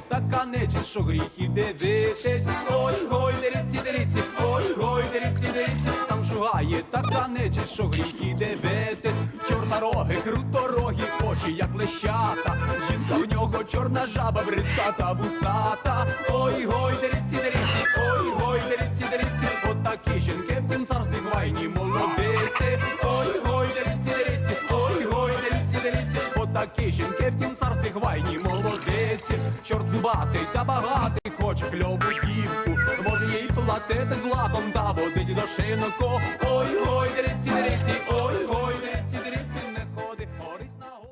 шугає така нечисть, що гріх і дивитись. Ой, гой, деріці, деріці, ой, гой, деріці, деріці, там шугає така нечисть, що гріх і дивитись. Чорнороги, круторогі, очі, як лещата. Жінка в нього чорна жаба, бритата, вусата. Ой, гой, деріці, деріці, ой, гой, деріці, деріці, отакі жінки в тим царстві хвайні молодиці. Ой, гой, деріці, деріці, ой, гой, деріці, деріці, отакі жінки в тім. Зубатий та багатий, хоч кльову дівку, може їй платити златом та водить до шинку. Ой, ой, деріці, деріці, ой, деріці.